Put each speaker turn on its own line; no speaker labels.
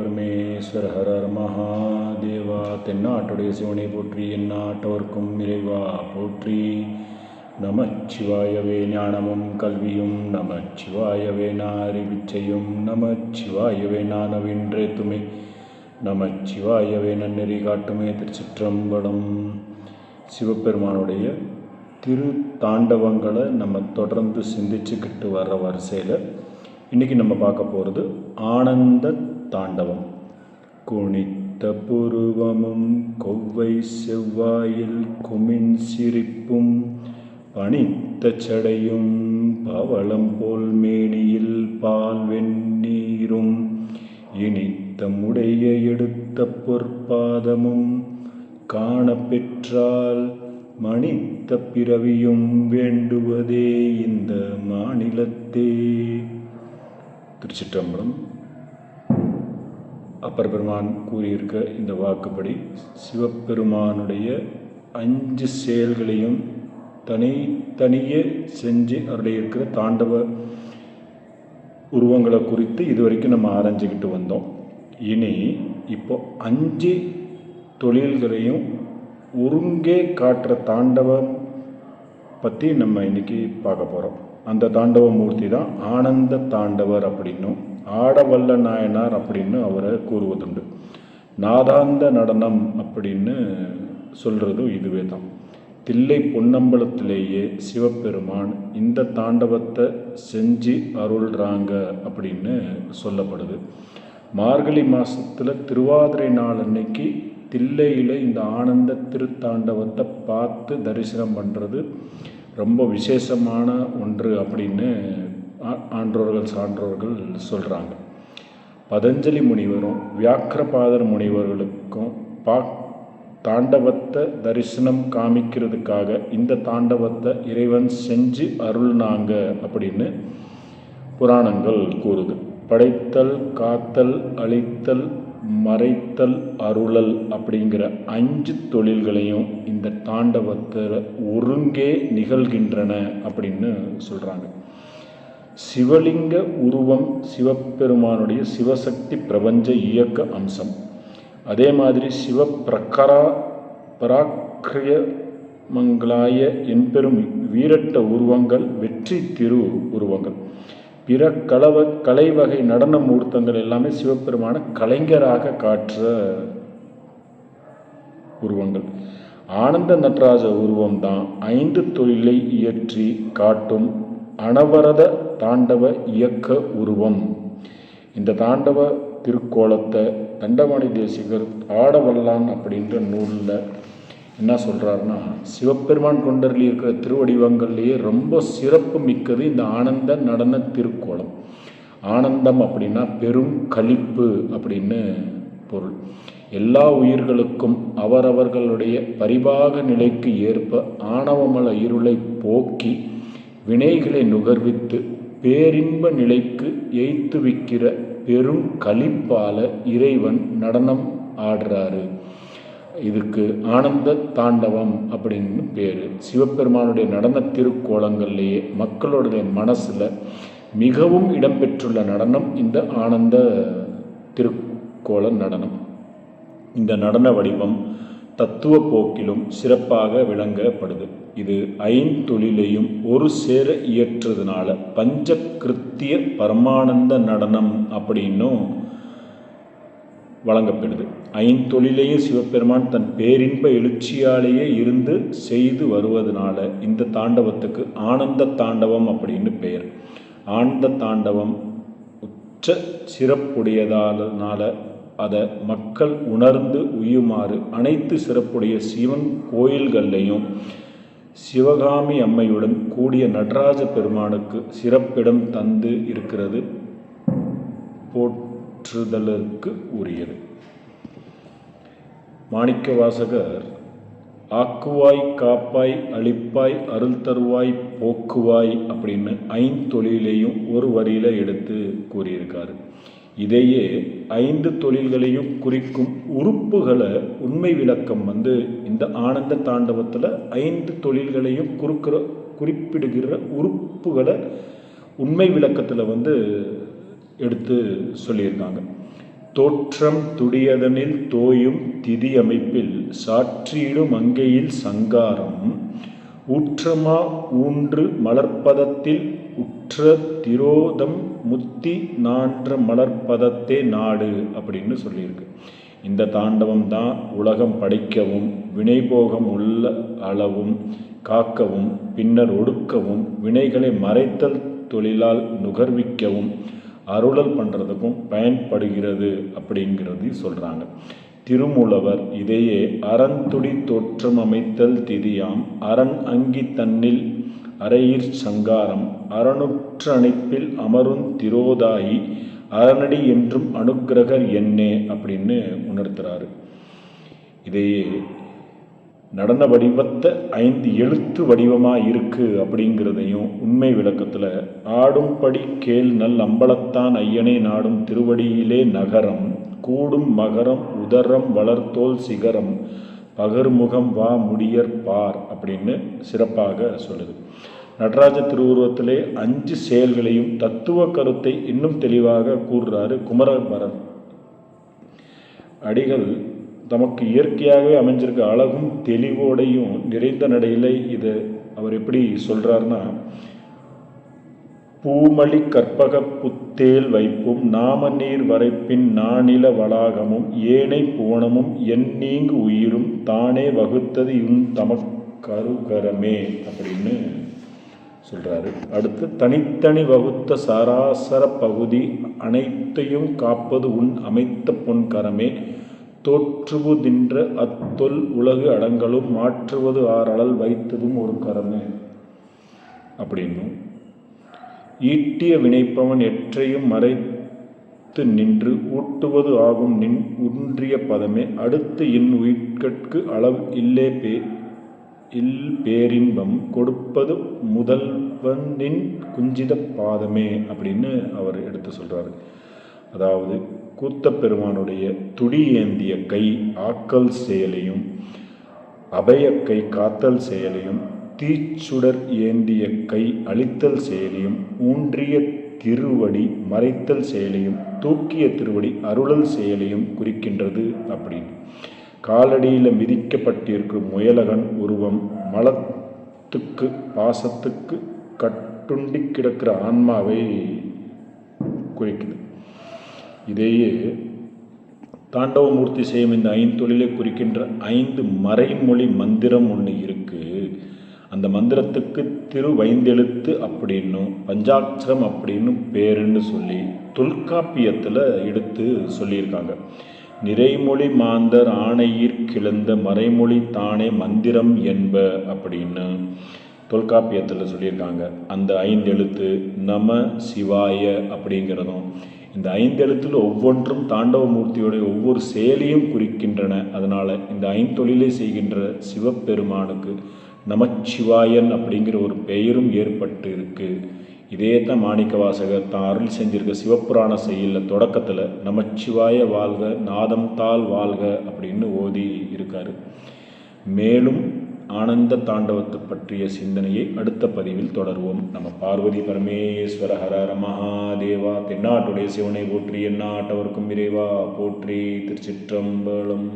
நம பரமேஸ்வர ஹரர் மகாதேவா தென்னாட்டுடைய சிவனை போற்றி எந்நாட்டவர்க்கும் இறைவா போற்றி. நமச்சிவாயவே ஞானமும் கல்வியும் நமச்சிவாயவே நாரிவிச்சையும் நமச்சிவாயவே நானவின்றே துமை. நமச்சிவாயவே நன்னெறி காட்டுமே திருச்சிற்றம்பலம். சிவபெருமானுடைய திரு தாண்டவங்களை நம்ம தொடர்ந்து சிந்திச்சுக்கிட்டு வர்ற வரிசையில் இன்றைக்கி நம்ம பார்க்க போகிறது ஆனந்த தாண்டவம். குனித்த புருவமும் கொவ்வை செவ்வாயில் குமின் சிரிப்பும் பனித்த சடையும் பவளம் போல் மேனியில் பால் வெந்நீரும் இனித்த முடைய எடுத்த பொற்பாதமும் காண பெற்றால் மணித்த பிறவியும் வேண்டுவதே இந்த மாநிலத்தே. திருச்சிற்றம்பலம் அப்பர் பெருமான் கூறியிருக்க இந்த வாக்குப்படி சிவபெருமானுடைய அஞ்சு செயல்களையும் தனித்தனியே செஞ்சு அவருடைய இருக்கிற தாண்டவ உருவங்களை குறித்து இதுவரைக்கும் நம்ம ஆராய்ஞ்சிக்கிட்டு வந்தோம். இனி இப்போ அஞ்சு தொழில்களையும் ஒருங்கே காட்டுற தாண்டவம் பற்றி நம்ம இன்றைக்கி பார்க்க போகிறோம் அந்த தாண்டவ மூர்த்தி தான் ஆனந்த தாண்டவர் அப்படின்னும் ஆடவல்ல நாயனார் அப்படின்னு அவரை கூறுவதுண்டு. நாதாந்த நடனம் அப்படின்னு சொல்கிறதும் இதுவே தான். தில்லை பொன்னம்பலத்திலேயே சிவபெருமான் இந்த தாண்டவத்தை செஞ்சு அருள்றாங்க அப்படின்னு சொல்லப்படுது. மார்கழி மாதத்தில் திருவாதிரை நாள் அன்னைக்கு தில்லையில் இந்த ஆனந்த திருத்தாண்டவத்தை பார்த்து தரிசனம் பண்ணுறது ரொம்ப விசேஷமான ஒன்று அப்படின்னு ஆன்றோர்கள் சான்றோர்கள் சொல்கிறாங்க பதஞ்சலி முனிவரும் வியாக்கிரபாதர் முனிவர்களுக்கும் பா தாண்டவத்தை தரிசனம் காமிக்கிறதுக்காக இந்த தாண்டவத்தை இறைவன் செஞ்சு அருள்னாங்க அப்படின்னு புராணங்கள் கூறுது. படைத்தல் காத்தல் அழித்தல் மறைத்தல் அருளல் அப்படிங்கிற அஞ்சு தொழில்களையும் இந்த தாண்டவத்தில் ஒருங்கே நிகழ்கின்றன அப்படின்னு சொல்கிறாங்க சிவலிங்க உருவம் சிவபெருமானுடைய சிவசக்தி பிரபஞ்ச இயக்க அம்சம். அதே மாதிரி சிவப்பிரக்கரா பிரகரா பராக்கிரிய மங்களாய என்பெரும் வீரட்ட உருவங்கள் வெற்றி திரு உருவங்கள். பிற கலவ கலைவகை நடன மூர்த்தங்கள் எல்லாமே சிவபெருமான கலைஞராக காற்ற உருவங்கள். ஆனந்த நடராஜ உருவம் தான் ஐந்து தொழிலை இயற்றி காட்டும் அனவரத தாண்டவ இயக்க உருவம். இந்த தாண்டவ திருக்கோலத்தை தண்டவாணி தேசிகர் ஆடவல்லான் அப்படின்ற நூலில் என்ன சொல்கிறாருன்னா சிவபெருமான் கொண்டரில் இருக்கிற திருவடிவங்கள்லேயே ரொம்ப சிறப்பு மிக்கது இந்த ஆனந்த நடன திருக்கோலம். ஆனந்தம் அப்படின்னா பெரும் கழிப்பு அப்படின்னு பொருள். எல்லா உயிர்களுக்கும் அவரவர்களுடைய பரிபாக நிலைக்கு ஏற்ப ஆணவமல இருளை போக்கி வினைகளை நுகர்வித்து பேரின்ப நிலைக்கு எய்த்துவிக்கிற பெரும் கழிப்பால இறைவன் நடனம் ஆடுறாரு. இதுக்கு ஆனந்த தாண்டவம் அப்படின்னு பேர். சிவபெருமானுடைய நடன திருக்கோலங்கள்லேயே மக்களுடைய மனசில் மிகவும் இடம்பெற்றுள்ள நடனம் இந்த ஆனந்த திருக்கோள நடனம். இந்த நடன வடிவம் தத்துவ போக்கிலும் சிறப்பாக விளங்கப்படுது. இது ஐந்தொழிலையும் ஒரு சேர இயற்றதுனால பஞ்சகிருத்திய பரமானந்த நடனம் அப்படின்னும் வழங்கப்படுது. ஐந்தொழிலையும் சிவபெருமான் தன் பேரின்ப எழுச்சியாலேயே இருந்து செய்து வருவதனால இந்த தாண்டவத்துக்கு ஆனந்த தாண்டவம் அப்படின்னு பெயர். ஆனந்த தாண்டவம் உச்ச சிறப்புடையதாலனால அதை மக்கள் உணர்ந்து உயுமாறு அனைத்து சிறப்புடைய சிவன் கோயில்கள்லையும் சிவகாமி அம்மையுடன் கூடிய நடராஜ பெருமானுக்கு சிறப்பிடம் தந்து இருக்கிறது. போற்றுதலுக்கு உரியது. மாணிக்க வாசகர் ஆக்குவாய் காப்பாய் அழிப்பாய் அருள் தருவாய் போக்குவாய் அப்படின்னு ஐந்தொழிலையும் ஒரு வரியில் எடுத்து கூறியிருக்காரு. இதையே ஐந்து தொழில்களையும் குறிக்கும் உறுப்புகளை உண்மை விளக்கம் வந்து இந்த ஆனந்த தாண்டவத்தில் ஐந்து தொழில்களையும் குறுக்கிற குறிப்பிடுகிற உறுப்புகளை உண்மை விளக்கத்தில் வந்து எடுத்து சொல்லியிருக்காங்க. தோற்றம் துடியதனில் தோயும் திதி அமைப்பில் சாற்றிடும் அங்கையில் சங்காரம் ஊற்றமா ஊன்று மலர்ப்பதத்தில் உற்ற திரோதம் முத்தி நான்ற மலர்ப்பதத்தே நாடு அப்படின்னு சொல்லியிருக்கு. இந்த தாண்டவம் தான் உலகம் படைக்கவும் வினைபோகம் உள்ள அளவும் காக்கவும் பின்னர் ஒடுக்கவும் வினைகளை மறைத்தல் தொழிலால் நுகர்விக்கவும் அருளல் பண்ணுறதுக்கும் பயன்படுகிறது அப்படிங்கிறது சொல்கிறாங்க திருமூலவர் இதையே அறந்துடி தோற்றம் அமைத்தல் திதியாம். அரண் அங்கி தன்னில் அரையிற் சங்காரம். அறனுற்ற அமரும் திரோதாயி. அரணடி என்றும் அனுக்கிரகர் என்னே அப்படின்னு உணர்த்துறாரு. இதையே நடன வடிவத்தை ஐந்து எழுத்து வடிவமாக இருக்குது அப்படிங்கிறதையும் உண்மை விளக்கத்தில் ஆடும்படி கேள் நல் அம்பலத்தான் ஐயனே நாடும் திருவடியிலே நகரம். கூடும் மகரம் உதரம் வளர்த்தோல் சிகரம் பகர்முகம் வா முடியற் பார் அப்படின்னு சிறப்பாக சொல்லுது. நடராஜ திருவுருவத்திலே அஞ்சு செயல்களையும் தத்துவ கருத்தை இன்னும் தெளிவாக கூறுறாரு குமரபரர் அடிகள் தமக்கு இயற்கையாகவே அமைஞ்சிருக்க அழகும் தெளிவோடையும் நிறைந்த நடையில் இது அவர் எப்படி சொல்கிறாருன்னா பூமளி கற்பக புத்தேல் வைப்பும் நாம நீர் வரைப்பின் நானில வளாகமும் ஏனை புவனமும் எண்ணீங்கு உயிரும் தானே வகுத்தது இன் தமக்கருகரமே அப்படின்னு சொல்கிறாரு அடுத்து தனித்தனி வகுத்த சராசர பகுதி அனைத்தையும் காப்பது உன் அமைத்த பொன்கரமே தோற்றுவதின்ற அத்தொல் உலகு அடங்கலும் மாற்றுவது ஆறளல் வைத்ததும் ஒரு கரமே. அப்படின்னும். ஈட்டிய வினைப்பவன் எற்றையும் மறைத்து நின்று ஊட்டுவது ஆகும் நின் உன்றிய பதமே. அடுத்து என் உயிர்கட்கு அளவு இல்லே பே இல் பேரின்பம் கொடுப்பது முதல்வனின் குஞ்சித பாதமே அப்படின்னு அவர் எடுத்து சொல்கிறாரு அதாவது கூத்த பெருமானுடைய துடி ஏந்திய கை ஆக்கல் செயலையும் அபயக்கை காத்தல் செயலையும் தீச்சுடர் ஏந்திய கை அழித்தல் செயலையும் ஊன்றிய திருவடி மறைத்தல் செயலையும் தூக்கிய திருவடி அருளல் செயலையும் குறிக்கின்றது அப்படின்னு. காலடியில் மிதிக்கப்பட்டிருக்கும் முயலகன் உருவம் மலத்துக்கு பாசத்துக்கு கட்டுண்டி கிடக்கிற ஆன்மாவை குறிக்குது. இதையே தாண்டவமூர்த்தி செய்யும் இந்த ஐந்தொழிலை குறிக்கின்ற ஐந்து மறைமொழி மந்திரம் ஒன்று இருக்குது அந்த மந்திரத்துக்கு திருவைந்தெழுத்து அப்படின்னும் பஞ்சாட்சரம் அப்படின்னு பேருன்னு சொல்லி தொல்காப்பியத்தில் எடுத்து சொல்லியிருக்காங்க. நிறைமொழி மாந்தர் ஆணையிற் கிளந்த மறைமொழி தானே மந்திரம் என்ப அப்படின்னு தொல்காப்பியத்தில் சொல்லியிருக்காங்க. அந்த ஐந்தெழுத்து நம சிவாய அப்படிங்கிறதும் இந்த ஐந்தெழுத்தில் ஒவ்வொன்றும் தாண்டவமூர்த்தியுடைய ஒவ்வொரு செயலையும் குறிக்கின்றன. அதனால் இந்த ஐந்தொழிலை செய்கின்ற சிவபெருமானுக்கு நமச்சிவாயன் அப்படிங்கிற ஒரு பெயரும் ஏற்பட்டு இருக்குது இதே தான் மாணிக்க வாசகர் தான் அருள் செஞ்சிருக்க சிவபுராண செயலில் தொடக்கத்தில் நமச்சிவாய வாழ்க நாதம் தாள் வாழ்க அப்படின்னு ஓதி இருக்கார். மேலும் ஆனந்த தாண்டவத்து பற்றிய சிந்தனையை அடுத்த பதிவில் தொடர்வோம். நம்ம பார்வதி பரமேஸ்வர ஹரர மகாதேவா தென்னாட்டுடைய சிவனை போற்றி எந்நாட்டவர்க்கும் இறைவா போற்றி திருச்சிற்றம்பலம்.